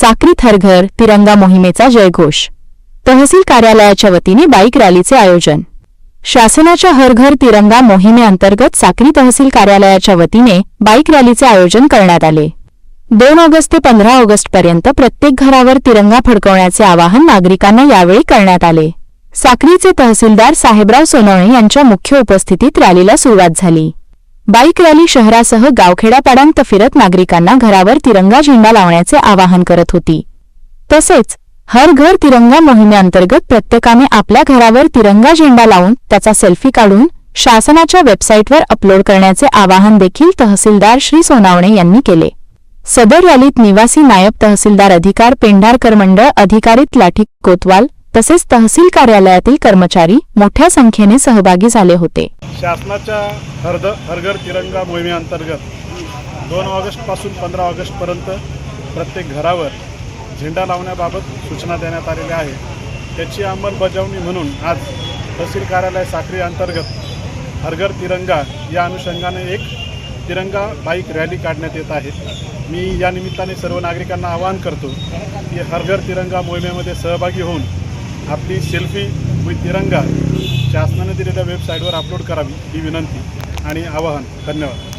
साक्री थरघर तिरंगा मोहिमेचा जयघोष. तहसील कार्यालयाच्या वतीने बाईक रॅलीचे आयोजन. शासनाच्या हरघर तिरंगा मोहिमेअंतर्गत साक्री तहसील कार्यालयाच्या वतीने बाईक रॅलीचे आयोजन करण्यात आले. दोन ऑगस्ट ते पंधरा ऑगस्टपर्यंत प्रत्येक घरावर तिरंगा फडकवण्याचे आवाहन नागरिकांना यावेळी करण्यात आले. साक्रीचे तहसीलदार साहेबराव सोनवणे यांच्या मुख्य उपस्थितीत रॅलीला सुरुवात झाली. बाईक रॅली शहरासह गावखेड्यापाड्यांत फिरत नागरिकांना घरावर तिरंगा झेंडा लावण्याचे आवाहन करत होती. तसेच हर घर तिरंगा मोहिमेअंतर्गत प्रत्येकाने आपल्या घरावर तिरंगा झेंडा लावून त्याचा सेल्फी काढून शासनाच्या वेबसाईटवर अपलोड करण्याचे आवाहन देखील तहसीलदार श्री सोनावणे यांनी केले. सदर रॅलीत निवासी नायब तहसीलदार अधिकार पेंढारकर मंडळ अधिकारीत लाठी कोतवाल तसेच तहसील कार्यालयातील कर्मचारी मोठ्या संख्येने सहभागी झाले होते. शासनाच्या हरद हरघर तिरंगा मोहिमेअंतर्गत दोन ऑगस्टपासून पंधरा ऑगस्टपर्यंत प्रत्येक घरावर झेंडा लावण्याबाबत सूचना देण्यात आलेल्या आहे. त्याची अंमलबजावणी म्हणून आज तहसील कार्यालय साखरी अंतर्गत हरघर तिरंगा या अनुषंगाने एक तिरंगा बाईक रॅली काढण्यात येत आहे. मी या निमित्ताने सर्व नागरिकांना आवाहन करतो की हरघर तिरंगा मोहिमेमध्ये सहभागी होऊन आपली सेल्फी विथ तिरंगा शासनाने दिलेल्या वेबसाईटवर अपलोड करावी ही विनंती आणि आवाहन. धन्यवाद.